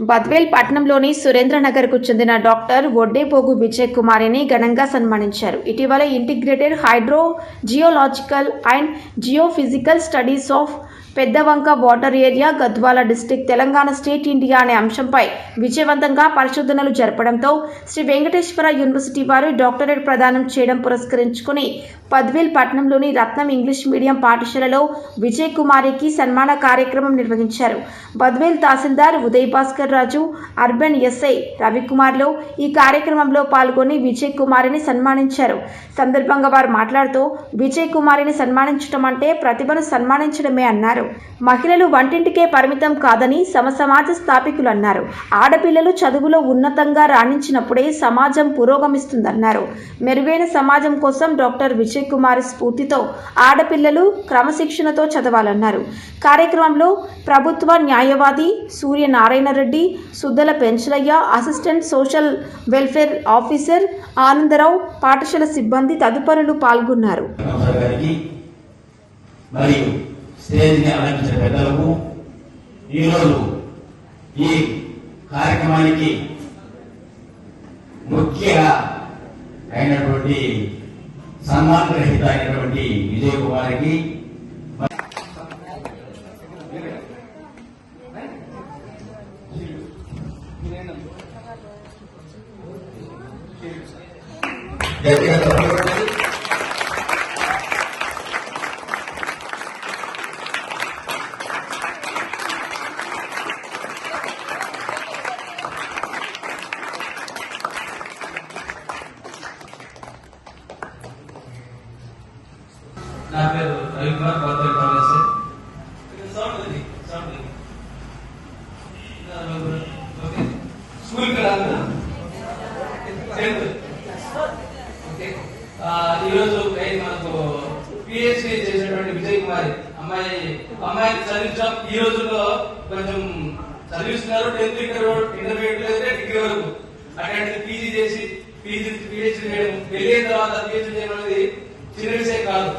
బద్వేల్ పట్టణంలోని సురేంద్రనగర్కు చెందిన డాక్టర్ ఒడ్డేపోగు విజయ్ కుమారిని ఘనంగా సన్మానించారు. ఇటీవల integrated hydro geological and geophysical studies of Peddavanka water area Gadwal district Telangana state India అనే అంశంపై విజయవంతంగా పరిశోధనలు జరపడంతో శ్రీ వెంకటేశ్వర యూనివర్సిటీ వారు డాక్టరేట్ ప్రదానం చేయడం పురస్కరించుకుని పద్వేల్ పట్టణంలోని రత్నం ఇంగ్లీష్ మీడియం పాఠశాలలో విజయ్ కుమారికి సన్మాన కార్యక్రమం నిర్వహించారు. బద్వేల్ తహసీల్దార్ ఉదయ్ భాస్కర్ రాజు అర్బన్ ఎస్ఐ రవికుమార్లు ఈ కార్యక్రమంలో పాల్గొని విజయ్ కుమారిని సన్మానించారు. సందర్భంగా వారు మాట్లాడుతూ విజయ్ కుమారిని సన్మానించడం అంటే ప్రతిభను సన్మానించడమే అన్నారు. మహిళలు వంటింటికే పరిమితం కాదని సమసమాజ స్థాపికులు అన్నారు ఆడపిల్లలు చదువులో ఉన్నతంగా రాణించినప్పుడే సమాజం పురోగమిస్తుందన్నారు. మెరుగైన సమాజం కోసం డాక్టర్ విజయ్ కుమార్ స్ఫూర్తితో ఆడపిల్లలు క్రమశిక్షణతో చదవాలన్నారు. కార్యక్రమంలో ప్రభుత్వ న్యాయవాది Suryanarayana Reddy Suddala Penchalaiah assistant social welfare officer Anandarao పాఠశాల సిబ్బంది తదుపరులు పాల్గొన్నారు. మరియు స్టేజ్ని అలంకరించిన పెద్దలకు ఈరోజు ఈ కార్యక్రమానికి ముఖ్య అయినటువంటి సన్మాన గ్రహీత అయినటువంటి విజయ్ కుమార్కి నా రవికుమార్ గౌతమ్ కాలేజ్ స్కూల్ ఈరోజు మనకు పిహెచ్డి చేసినటువంటి విజయ్ కుమారి అమ్మాయి అమ్మాయి చదివించాం. ఈ రోజుల్లో కొంచెం చదివిస్తున్నారు. టెన్త్ ఇంటర్మీడియట్ అయితే డిగ్రీ వరకు. అట్లాంటిది పీజీ చేసి పీజీ పిహెచ్డి చేయడం. పెళ్ళి తర్వాత పిహెచ్డి చేయడం అనేది చిన్న విషయం కాదు.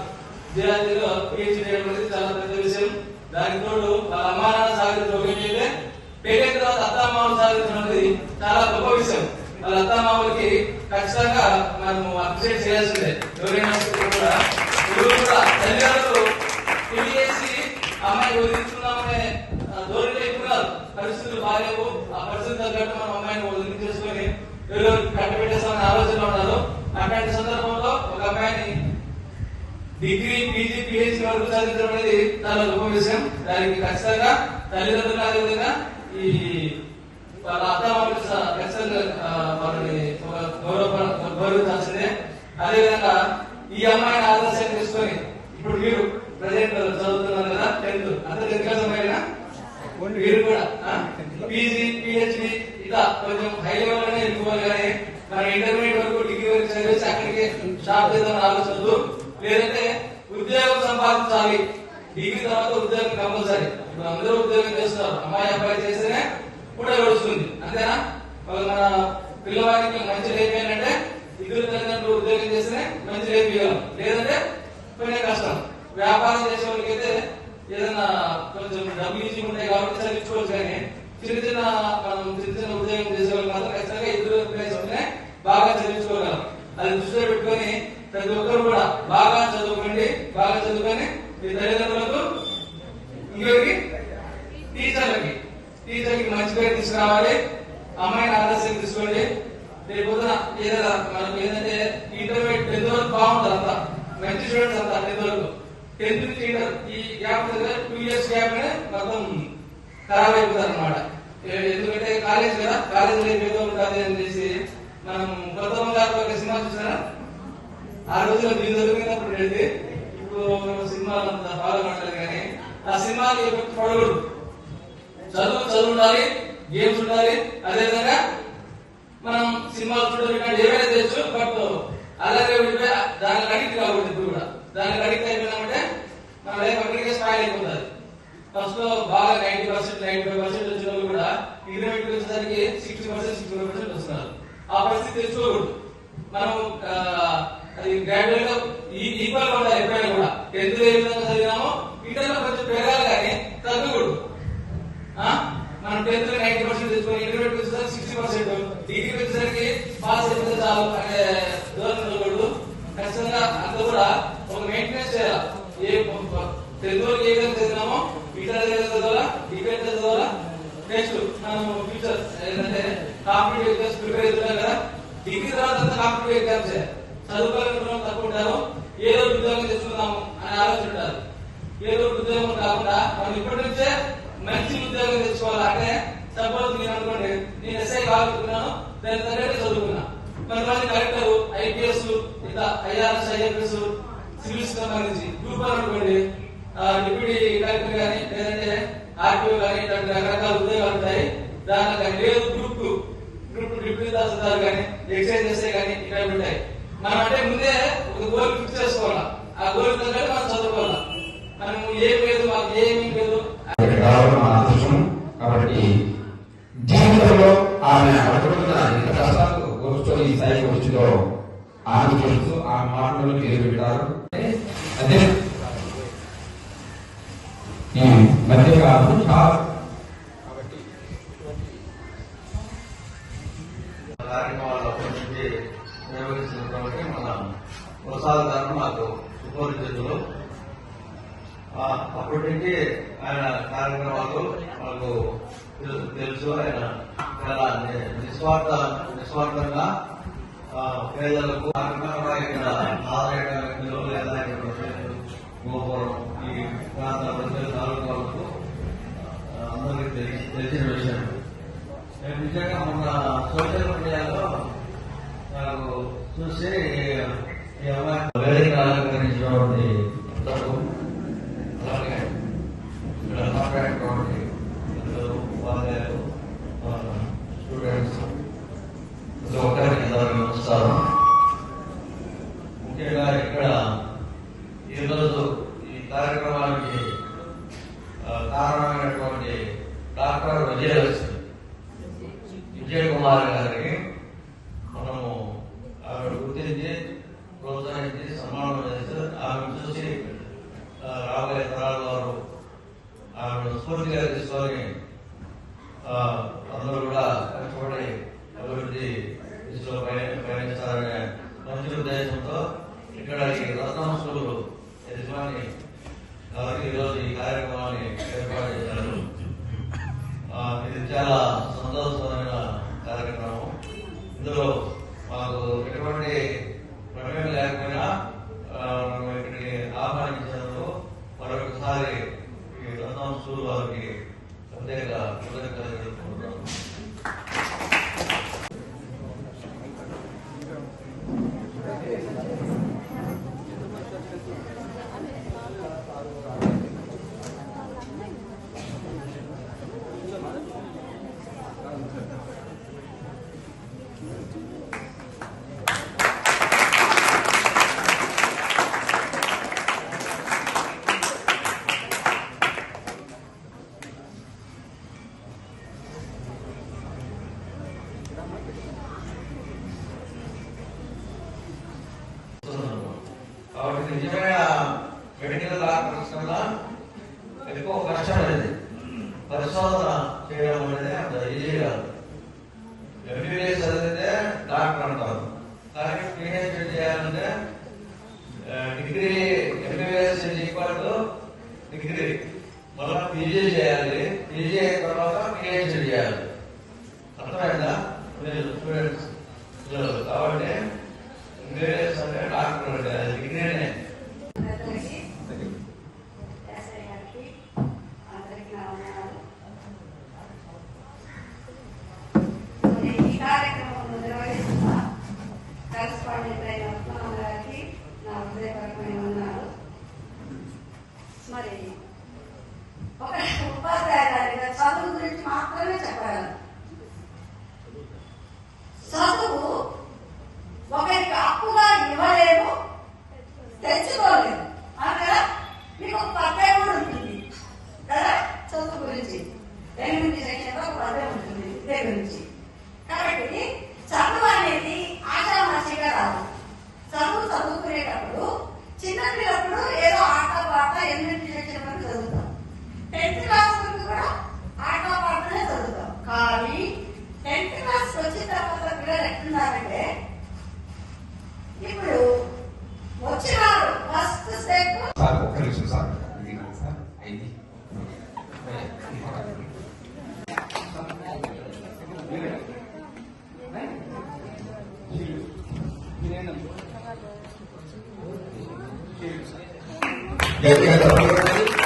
విద్యార్థిలో పిహెచ్డి చేయడం అనేది చాలా పెద్ద విషయం. దానికి తోడు వాళ్ళ అమ్మా నాన్న ఏంటంటే పెళ్ళి తర్వాత అత్తామామలు సాగించడం అనేది చాలా గొప్ప విషయం. వాళ్ళ అత్తామామలకి ఖచ్చితంగా మనము అప్రిషియేట్ చేయాల్సిందే. ఎవరైనా కూడా కూడా తల్లిదండ్రులు పెళ్ళి చేసి అమ్మాయి వదిలించుకున్నామనే ఆ, ధోరణిలో ఎక్కున్నారు పరిస్థితులు బాగాలేవు. ఆ పరిస్థితులు తగ్గట్టు మనం అమ్మాయిని వదిలి చేసుకొని ఎవరో కట్టబెట్టేస్తామని ఆలోచన ఉన్నారు అట్లాంటి సందర్భంలో ఒక అమ్మాయిని డిగ్రీ పీజీ పిహెచ్డి వరకు చదివించడం అనేది చాలా గొప్ప విషయం. దానికి ఖచ్చితంగా తల్లిదండ్రులు అదే విధంగా ఈ వాళ్ళ అత్తమామలు ఖచ్చితంగా వాళ్ళని గౌరవ గౌరవించాల్సిందే. అదేవిధంగా ఈ అమ్మాయిని ఆదర్శం తీసుకొని ఇప్పుడు మీరు ప్రజెంట్ చదువుతున్నారు కదా టెన్త్. అంత టెన్త్ క్లాస్ అమ్మాయినా మీరు కూడా పీజీ పిహెచ్డి ఇలా కొంచెం హై లెవెల్లోనే ఎక్కువ కానీ మన ఇంటర్మీడియట్ వరకు డిగ్రీ వరకు చదివేసి అక్కడికి షాప్ చేద్దామని ఆలోచనలు లేదంటే ఉద్యోగం సంపాదించాలి. డిగ్రీ తర్వాత ఉద్యోగం కంపల్సరీ. ఇప్పుడు అందరూ ఉద్యోగం చేస్తున్నారు. అమ్మాయి అబ్బాయి చేస్తేనే కూడా గడుస్తుంది. అంతేనా? మన పిల్లవాడికి మంచి రేపు ఏంటంటే ఇద్దరు తల్లిదండ్రులు ఉద్యోగం చేస్తేనే మంచి రేపు లేదంటే కొంచెం కష్టం. వ్యాపారం చేసే వాళ్ళకైతే ఏదైనా కొంచెం డబ్బులు ఈజీ ఉంటాయి కాబట్టి చదివించుకోవచ్చు కానీ చిన్న చిన్న మనం చిన్న చిన్న ఉద్యోగం చేసే వాళ్ళు మాత్రం ఖచ్చితంగా ఇద్దరు ప్లేస్ బాగా చదివించుకోగలం. అది దృష్టిలో పెట్టుకొని ప్రతి ఒక్కరు కూడా బాగా చదువుకోండి బాగా చదువుకొని మీ తల్లిదండ్రులకు ఇంకొకటి టీచర్లకి. టీచర్కి మంచి పేరు తీసుకురావాలి. అమ్మాయిని ఆదర్శం తీసుకోండి. రేపు పొద్దున ఏదైనా మనకు ఏంటంటే ఇంటర్మీడియట్ టెన్త్ వరకు బాగుంటుంది అంతా. మంచి స్టూడెంట్స్ అంతా టెన్త్ వరకు. టెన్త్ నుంచి ఇంటర్ ఈ గ్యాప్ టూ ఇయర్స్ గ్యాప్ మొత్తం ఖరాబ్ అయిపోతారు అనమాట ఎందుకంటే కాలేజ్ కదా కాలేజ్ లైఫ్ ఏదో ఉంటుంది అని చేసి మనం కొత్త గారు ఒక సినిమా చూసారా? ఆ రోజుల్లో మీరు చదివినప్పుడు అయితే ఇప్పుడు సినిమాలు అంత ఫాలో కావట్లేదు కానీ ఆ సినిమాలు ఎప్పుడు చదువు చదువు ఉండాలి గేమ్స్ ఉండాలి అదేవిధంగా మనం సినిమాలు చూడడం ఏమైనా చేయొచ్చు బట్ అలాగే ఉండిపోయి దానికి అడిక్ట్ కాకూడదు ఇప్పుడు కూడా. దానికి అడిక్ట్ అయిపోయినామంటే మన లైఫ్ అక్కడికే స్పాయిల్ అయిపోతుంది. ఫస్ట్లో బాగా ninety percent ninety five percent వచ్చిన వాళ్ళు కూడా ఇంటర్మీడియట్ వచ్చేసరికి sixty percent sixty five percent వస్తున్నారు. ఆ పరిస్థితి తెచ్చుకోకూడదు. మనం అది గ్రాడ్యుయేట్లో ఈక్వల్గా ఉండాలి ఎప్పుడైనా కూడా టెన్త్ ఏ విధంగా చదివినామో ఇంటర్లో కొంచెం పెరగాలి కానీ తగ్గకూడదు మనం టెన్త్లో నైన్టీ పర్సెంట్ తీసుకొని ఇంటర్మీడియట్ వచ్చేసరికి సిక్స్టీ పర్సెంట్ డిగ్రీ వచ్చేసరికి పాస్ అయితే చాలు అనే దూరం ఉండకూడదు ఖచ్చితంగా అంత కూడా ఒక మెయింటెనెన్స్ చేయాలి? ఏ టెన్త్ వరకు ఏ విధంగా చదివినామో ఇంటర్ చదవాలా? డిగ్రీ చదవాలా? నెక్స్ట్ మనం ఫ్యూచర్ ఏంటంటే కాంపిటేటివ్ ఎగ్జామ్స్ ప్రిపేర్ అవుతున్నాం కదా. డిగ్రీ తర్వాత కాంపిటేటివ్ ఎగ్జామ్స్ చేయాలి వాళ్ళు తక్కువ ఉంటారు. ఏదో ఉద్యోగం తెచ్చుకుందాము అని ఆలోచన ఉంటారు. ఏదో ఉద్యోగం కాకుండా మనం ఇప్పటి నుంచే మంచి ఉద్యోగం తెచ్చుకోవాలి. అంటే సపోజ్ నేను అనుకోండి నేను ఎస్ఐ కావాలనుకున్నాను దాని తగ్గట్టు చదువుకున్నా. కొంతమంది కలెక్టర్ ఐపీఎస్ ఇట్లా ఐఆర్ఎస్ ఐఎఫ్ఎస్ సివిల్స్ సంబంధించి గ్రూప్ వన్ అనుకోండి డిప్యూటీ కలెక్టర్ కానీ లేదంటే ఆర్టీఓ కానీ ఇట్లాంటి రకరకాల ఉద్యోగాలు ఉంటాయి. దానిలో లేదు group two group two deputy tahsildar కానీ ఎక్సైజ్ చేస్తే కానీ ఇట్లాంటి ఉంటాయి. మనం అంటే ముందే ఒక గోల్ ఫిక్స్ చేసుకోవాలా? ఆ గోల్ తగ్గట్టు మనం చదువుకోవాలా? మనం ఏం లేదు మాకు ఏమీ లేదు రావడం మన అదృష్టం. కాబట్టి జీవితంలో ఆమె అడుగుతున్న ఇంత కష్టాలు కూర్చొని ఈ స్థాయికి వచ్చిందో ఆమె తెలుసు ఆ మాటలు పేరు పెట్టారు అదే ఈ మధ్యకాలం చాలా కార్యక్రమాలు అప్పటి నుంచి నిర్వహిస్తుంది కాబట్టి మన ప్రసాద్ గారు మాకు సుపరిచితులు ఆ, అప్పటి నుంచి ఆయన కార్యక్రమాలు మాకు తెలుసు ఆయన చాలా నిస్వార్థ నిస్వార్థంగా పేదలకు కాకుండా ఇక్కడ ఆదాయ వ్యక్తులు లేదా గోపురం ఈ ప్రాంత ప్రజలు తాలూకాలకు అందరికీ తెలిసి తెలిసిన విషయం నేను నిజంగా మొన్న సోషల్ మీడియాలో သူစေရရောဘာလဲကာလကနေကြောင်းတယ် గారు ఈరోజు ఈ కార్యక్రమాన్ని ఏర్పాటు చేశారు. ఇది చాలా సంతోషమైన కార్యక్రమం. ఇందులో మాకు ఎటువంటి ఎక్కువ కష్టం అనేది. పరిశోధన చేయడం అనేది అంత ఈజీ కాదు. ఎంబీబీఎస్ చదివితే డాక్టర్ అంటారు. కానీ పిహెచ్డి చేయాలంటే degree MBBS equal to degree మళ్ళా పీజీ చేయాలి. పీజీ అయిన తర్వాత పిహెచ్డి చేయాలి. అర్థమైందా? మీరు స్టూడెంట్స్ పిల్లలు కాబట్టి ఎంబీబీఎస్ అంటే డాక్టర్ అంటే అది డిగ్రీనే అందరికీ ఎస్ఐ గారికి అందరికీ నా వందనాలు. మరి ఈ కార్యక్రమం నిర్వహిస్తున్న కరస్పాండెంట్ అయిన ఉస్మాన్ గారికి నా హృదయపరమైన వందనాలు మరి ఒక ఉపాధ్యాయురాలిగా చదువు గురించి మాత్రమే చెప్పగలను చదువు ఒకరికి అప్పుగా ఇవ్వలేము తెచ్చుకోలేదు అక్కడ మీకు ఒక పద్యం కూడా ఉంటుంది కదా చదువు గురించి ఎనిమిది సెక్షన్లో ఒక పద్యం ఉంటుంది Y el